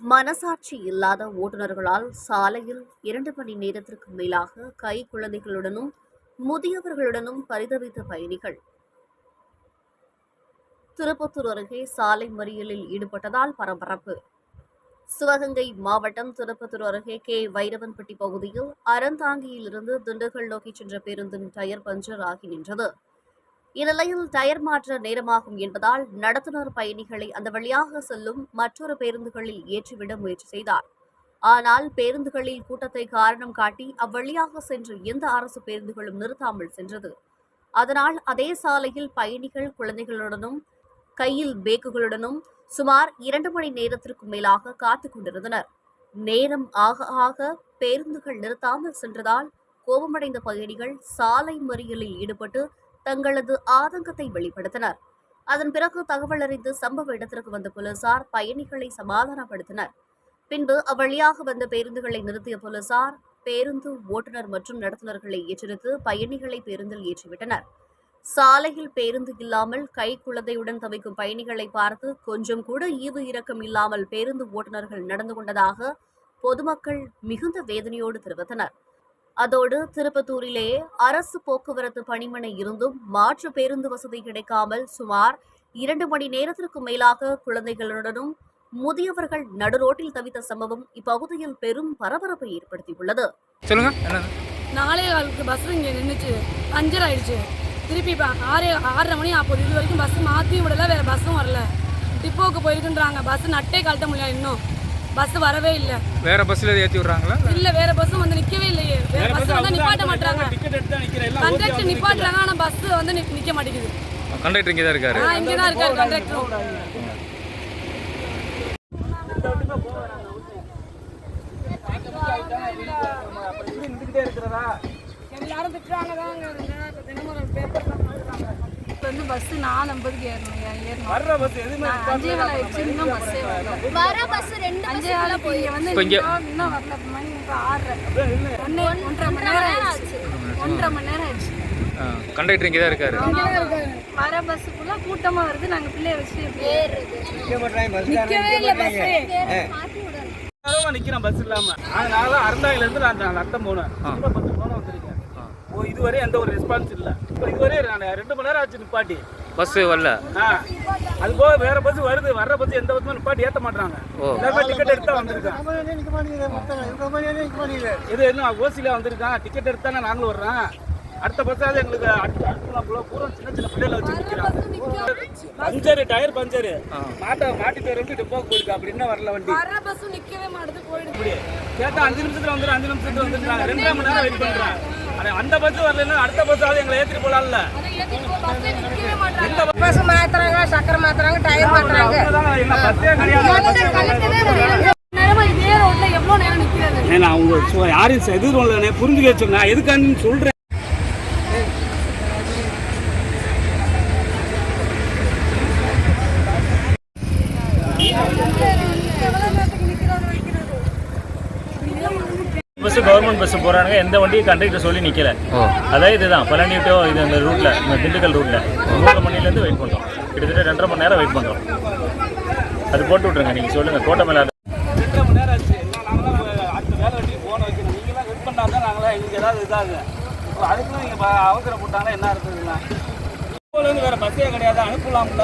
மனசாட்சி இல்லாத ஓட்டுநர்களால் சாலையில் இரண்டு மணி நேரத்திற்கு மேலாக கை குழந்தைகளுடனும் முதியவர்களுடனும் பரிதவித்த பயணிகள். திருப்பத்தூர் அருகே சாலை மறியலில் ஈடுபட்டதால் பரபரப்பு. சிவகங்கை மாவட்டம் திருப்பத்தூர் அருகே கே. வைரவன்பட்டி பகுதியில் அறந்தாங்கியிலிருந்து திண்டுக்கல் நோக்கி சென்ற பேருந்தின் டயர் பஞ்சர் ஆகி நின்றது. இந்நிலையில் டயர் மாற்ற நேரமாகும் என்பதால் நடத்துனர் பயணிகளை அந்த வழியாக செல்லும் மற்றொரு பேருந்துகளில் ஏற்றிவிட முயற்சி செய்தார். ஆனால் பேருந்துகளில் கூட்டத்தை காரணம் காட்டி அவ்வழியாக சென்று எந்த அரசு பேருந்துகளும் நிறுத்தாமல் சென்றது. அதனால் அதே சாலையில் பயணிகள் குழந்தைகளுடனும் கையில் பேக்குகளுடனும் சுமார் இரண்டு மணி நேரத்திற்கு மேலாக காத்து கொண்டிருந்தனர். நேரம் ஆக ஆக பேருந்துகள் நிறுத்தாமல் சென்றதால் கோபமடைந்த பயணிகள் சாலை மறியலில் ஈடுபட்டு தங்களது ஆதங்கத்தை வெளிப்படுத்தினர். அதன் பிறகு தகவல் அறிந்து சம்பவ இடத்திற்கு வந்த போலீசார் பயணிகளை சமாதானப்படுத்தினர். பின்பு அவ்வழியாக வந்த பேருந்துகளை நிறுத்திய போலீசார் பேருந்து ஓட்டுநர் மற்றும் நடத்துனர்களை எச்சரித்து பயணிகளை பேருந்தில் ஏற்றிவிட்டனர். சாலையில் பேருந்து இல்லாமல் கை குழந்தையுடன் தவிக்கும் பயணிகளை பார்த்து கொஞ்சம் கூட ஈவு இரக்கம் இல்லாமல் பேருந்து ஓட்டுநர்கள் நடந்து கொண்டதாக பொதுமக்கள் மிகுந்த வேதனையோடு தெரிவித்தனர். அதோடு திருப்பத்தூரிலே அரசு போக்குவரத்து பணிமனை இருந்தும் மாற்று பேருந்து வசதி கிடைக்காமல் சுமார் இரண்டு மணி நேரத்திற்கு மேலாக குழந்தைகளுடனும் முதியவர்கள் நடுரோட்டில் தவித்த சம்பவம் இப்பகுதியில் பெரும் பரபரப்பை ஏற்படுத்தியுள்ளது. சொல்லுங்க. நாலே காலுக்கு பஸ் இங்கே நின்றுச்சு பஞ்சர் ஆயிடுச்சு. திருப்பி இப்போ ஆறு ஆறரை மணி ஆகுது இது வரைக்கும் பஸ் மாற்றியும் விடல வேறு பஸ்ஸும் வரல. டிப்போவுக்கு போயிருக்குன்றாங்க. பஸ் நட்டே கழட்ட முடியல இன்னும். பஸ் வரவே இல்லை. வேற பஸ்ல ஏத்தி விடுறாங்களா? இல்லை வேற பஸ்ஸும் வந்து நிற்கவே இல்லையே. வேற பஸ் வந்து நிப்பாட்ட மாட்டாங்க டிக்கெட் எடுத்து தான் நிக்கிறேன். எல்லாம் கண்டக்டர் நிப்பாட்டுறாங்க ஆனால் பஸ் வந்து நிக்க மாட்டேங்குது. கண்டக்டர் இங்கே தான் இருக்காரு. ஆ இங்கே தான் இருக்காரு இருக்கிறதா எல்லாரும் திட்டுறாங்க தான் வந்து பஸ் நாலு ஐம்பதுக்கு ஏறணும் ஏறணும். வர்ற பஸ் எதுவுமே அஞ்சே வேலை ஆயிடுச்சு இன்னும் பஸ்ஸே வரல. வர பஸ் ரெண்டு அஞ்சே வேலை போய் வந்து இன்னும் வரல மணி இப்போ ஆறரை. ஒன்று ஒன்றரை மணி நேரம் ஆயிடுச்சு ஒன்றரை மணி நேரம் ஆயிடுச்சு கண்டக்டர் இங்கே தான் இருக்காரு. வர பஸ் ஃபுல்லாக கூட்டமாக வருது நாங்கள் பிள்ளைய வச்சு ஏறுது நிற்கவே இல்லை நேரமா நிக்கிறேன் பஸ் இல்லாம. அதனால அறந்தாயில இருந்து நான் அந்த அர்த்தம் போனேன் இப்ப பத்து போன வந்திருக்கேன் ஓ இதுவரை எந்த ஒரு ரெஸ்பான்ஸ் இல்ல. இப்போ இதுவரை நான் ரெண்டு மணி நேரம் ஆச்சு நிப்பாட்டி. பஸ் வரல. ஆ அது போக வேற பஸ் வருது. வர்ற பஸ் எந்த பஸ்ஸும் நிப்பாட்டி ஏத்த மாட்டாங்க ஓ. எல்லாருமே டிக்கெட் எடுத்து வந்திருக்கான் இது இன்னும் ஓசில வந்திருக்கான் டிக்கெட் எடுத்து தானே நாங்களும் வர்றோம். அடுத்த பஸ்ஸாவது எங்களுக்கு அடுத்த அடுத்த பூரா சின்ன சின்ன பிள்ளைகளை வச்சு நிக்கிறாங்க. Puncture tyre puncture. மாட்ட மாட்டிட்டு வர டிப்போக்கு போயிருக்கு. அப்படி என்ன வரல வண்டி? வர பஸ்ஸும் நிற்கவே மாட்டுது போயிடுது. கேட்டா அஞ்சு நிமிஷத்துல வந்துடும் அஞ்சு நிமிஷத்துல வந்துருக்காங்க ரெண்டரை மணி நேரம் வெயிட் பண்றாங்க. அந்த பஸ் வரலன்னா அடுத்த பஸ்ஸாவது எங்களை ஏத்திட்டு போலாம்ல. அதை ஏற்றிட்டு போ பஸ்ஸே நிற்கவே மாட்டாங்க இந்த பஸ் மாத்துறாங்க சக்கரை மாத்துறாங்க டயர் மாத்துறாங்க. பஸ் என்ன பஸ்ஸே கிடையாது. நேரமா இதே ரோட்ல எவ்வளோ நேரம் நிற்கிறது ஏன்னா அவங்க யாரும் எதிர்கொள்ள புரிஞ்சுக்க சொன்னா எதுக்கான்னு சொல்றேன் பஸ் கவர்மெண்ட் பஸ் போறாங்க எந்த வண்டியும் கண்டக்டர் சொல்லி நிக்கல. ஓ அதான் இதுதான் பழனி டு இது அந்த ரூட்ல இந்த திண்டுக்கல் ரூட்ல ஒன்பது மணிலேருந்து வெயிட் பண்றோம். கிட்டத்தட்ட ரெண்டரை மணி நேரம் வெயிட் பண்றோம். அது போட்டு விட்ருங்க நீங்க சொல்லுங்க கோட்டை மேல மணி தான் நாங்களா எங்களுக்கு ஏதாவது இதாகுங்க இப்போ அதுக்குள்ள நீங்க ப- அவசரம் போட்டாங்கன்னா என்ன இருக்குதுங்களா வேற பஸ்ஸே கிடையாது அனுப்பலாம்ல.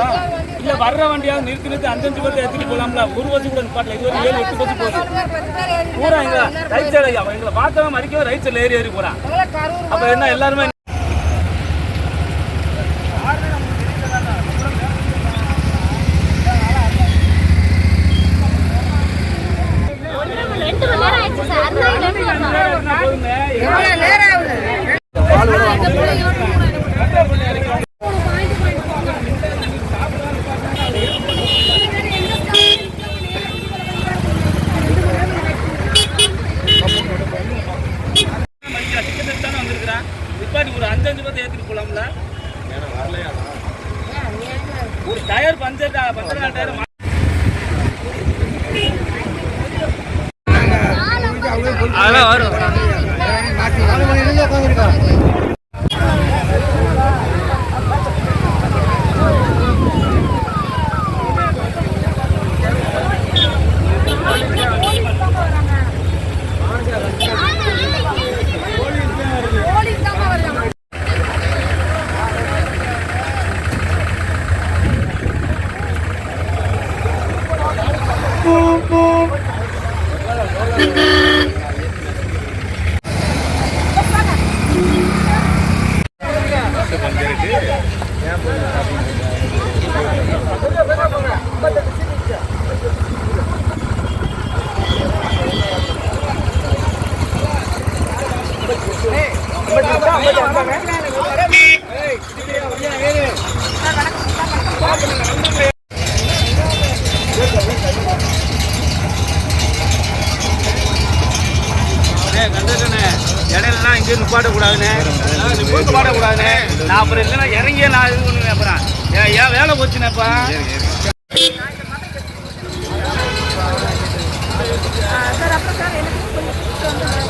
இல்ல வர்ற வண்டியாவது நிறுத்தி நிறுத்தி அஞ்சஞ்சு பஸ் எடுத்துட்டு போலாம்ல. ஒரு பஸ் கூட நிப்பாட்டல. இது ஒரு ஏழு எட்டு பஸ் போகுது. பூரா எங்க ரைட் சைடு அவன் எங்களை பார்த்தவன் மறிக்கவே ரைட் சைடுல ஏறி ஏறி போறான். அப்ப என்ன எல்லாருமே ரெண்டு மணி நேரம் ஆயிடுச்சு சார் அருந்தாயில இருந்து வரணும் போதுமே. மணிக்கு டிக்கெட் எடுத்தானே வந்திருக்கிறான் நிப்பாட்டி ஒரு அஞ்சஞ்சு பத்து ஏற்றிட்டு போலாம்ல ஒரு டயர் பஞ்சர் buku. இடையிலலாம் இங்கே நிப்பாட்டக்கூடாதுண்ணே. நிப்பாட்டக்கூடாதுண்ணே நான் அப்புறம் இல்லைன்னா இறங்கியே நான் இது பண்ணுவேன் அப்புறம். ஏன் ஏன் வேலை போச்சுனேப்பா சார் அப்போ சார் என்ன